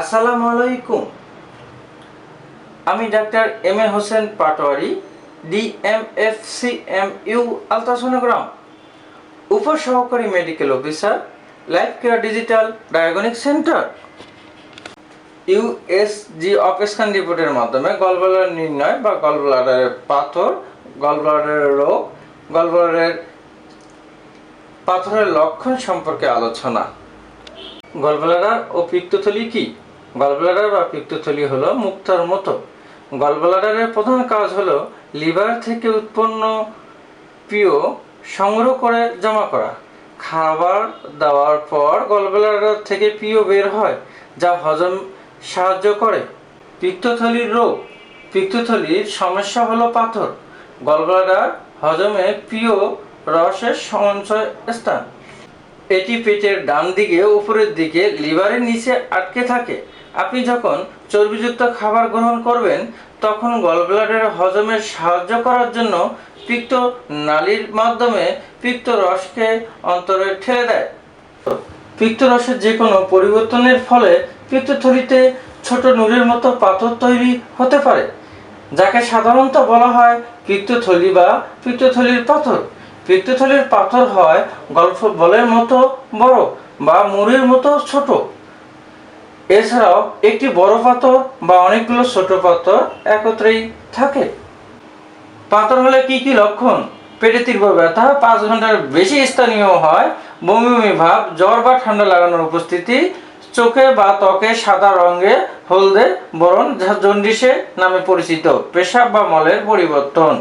আসসালামু আলাইকুম। আমি doctor M A Hossain Patwari DMFC M U ultrasonogram, উপসহকারী medical officer, life care digital diagnostic centre. USG অপেশন রিপোর্টের মাধ্যমে গলব্লাডার নির্ণয় বা গলব্লাডারের পাথর, গলব্লাডারের রোগ, গলব্লাডারের পাথরের লক্ষণ সম্পর্কে আলোচনা। গলব্লাডার ও পিত্তথলি কি? গলব্লাডার বা পিত্তথলি হলো মুক্তার মতো। গলব্লাডারের প্রধান কাজ হলো লিভার থেকে উৎপন্ন পিও সংগ্রহ করে জমা করা। খাবার দেওয়ার পর গলব্লাডার থেকে পিও বের হয়, যা হজম সাহায্য করে। পিত্তথলির রোগ। পিত্তথলির সমস্যা হলো পাথর। গলব্লাডার হজমে পিও রসের সঞ্চয় স্থান। এটি পেটের ডান দিকে উপরের দিকে, লিভারের নিচে আটকে থাকে। আপনি যখন চর্বিযুক্ত খাবার গ্রহণ করবেন, তখন গলব্লাডারের হজমে সাহায্য করার জন্য পিত্ত নালীর মাধ্যমে পিত্ত রসকে অন্তরে ঠেলে দেয়। পিত্ত রসের যে কোনো পরিবর্তনের ফলে পিত্তথলিতে ছোট নুড়ের মতো পাথর তৈরি হতে পারে, যাকে সাধারণত বলা হয় পিত্তথলি বা পিত্তথলির পাথর। পিত্তথলির পাথর হয় গল্প বলের মতো বড় বা মুড়ির মতো ছোট। এছাড়াও একটি বড় পাথর বা অনেকগুলো ছোট পাথর একত্রেই থাকে। পাথর হলে কি কি লক্ষণ? পেটে তীব্র ব্যথা, পাঁচ ঘণ্টার বেশি স্থানীয় হয় বমি বমি ভাব, জ্বর বা ঠান্ডা লাগানোর উপস্থিতি, চোখে বা ত্বকে সাদা রঙে হলদে বরণ যা জন্ডিসে নামে পরিচিত, পেশাব বা মলের পরিবর্তন।